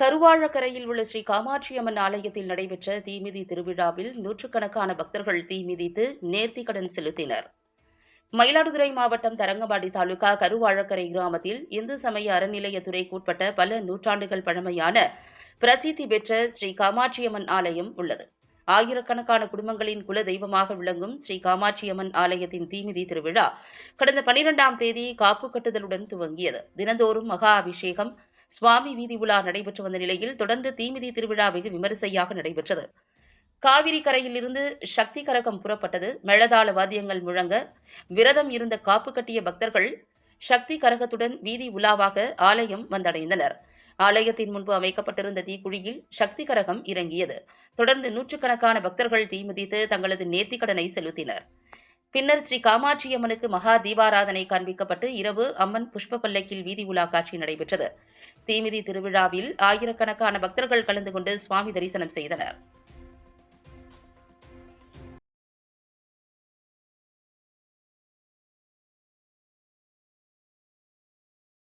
கருவாழக்கரையில் உள்ள ஸ்ரீ காமாட்சி அம்மன் ஆலயத்தில் நடைபெற்ற தீமிதி திருவிழாவில் நூற்றுக்கணக்கான பக்தர்கள் தீமிதித்து நேர்த்தி கடன் செலுத்தினர். மயிலாடுதுறை மாவட்டம் தரங்கம்பாடி தாலுகா கருவாழக்கரை கிராமத்தில் இந்து சமய அறநிலையத்துறைக்குட்பட்ட பல நூற்றாண்டுகள் பழமையான பிரசித்தி பெற்ற ஸ்ரீ காமாட்சியம்மன் ஆலயம் உள்ளது. ஆயிரக்கணக்கான குடும்பங்களின் குல தெய்வமாக விளங்கும் ஸ்ரீ காமாட்சியம்மன் ஆலயத்தின் தீமிதி திருவிழா கடந்த பனிரெண்டாம் தேதி காப்பு கட்டுதலுடன் துவங்கியது. தினந்தோறும் மகா அபிஷேகம் சுவாமி வீதி உலா நடைபெற்று வந்த நிலையில் தொடர்ந்து தீமிதி திருவிழா வெகு விமரிசையாக நடைபெற்றது. காவிரி கரையில் இருந்து சக்தி கரகம் புறப்பட்டது. மேளதாள வாத்தியங்கள் முழங்க விரதம் இருந்த காப்பு கட்டிய பக்தர்கள் சக்தி கரகத்துடன் வீதி உலாவாக ஆலயம் வந்தடைந்தனர். ஆலயத்தின் முன்பு அமைக்கப்பட்டிருந்த தீக்குழியில் சக்தி கரகம் இறங்கியது. தொடர்ந்து நூற்றுக்கணக்கான பக்தர்கள் தீ மிதித்து தங்களது நேர்த்திக்கடனை செலுத்தினர். பின்னர் ஸ்ரீ காமாட்சி அம்மனுக்கு மகா தீபாராதனை காண்பிக்கப்பட்டு இரவு அம்மன் புஷ்ப பல்லக்கில் வீதி உலா காட்சி நடைபெற்றது. தீமிதி திருவிழாவில் ஆயிரக்கணக்கான பக்தர்கள் கலந்து கொண்டு சுவாமி தரிசனம் செய்தனர்.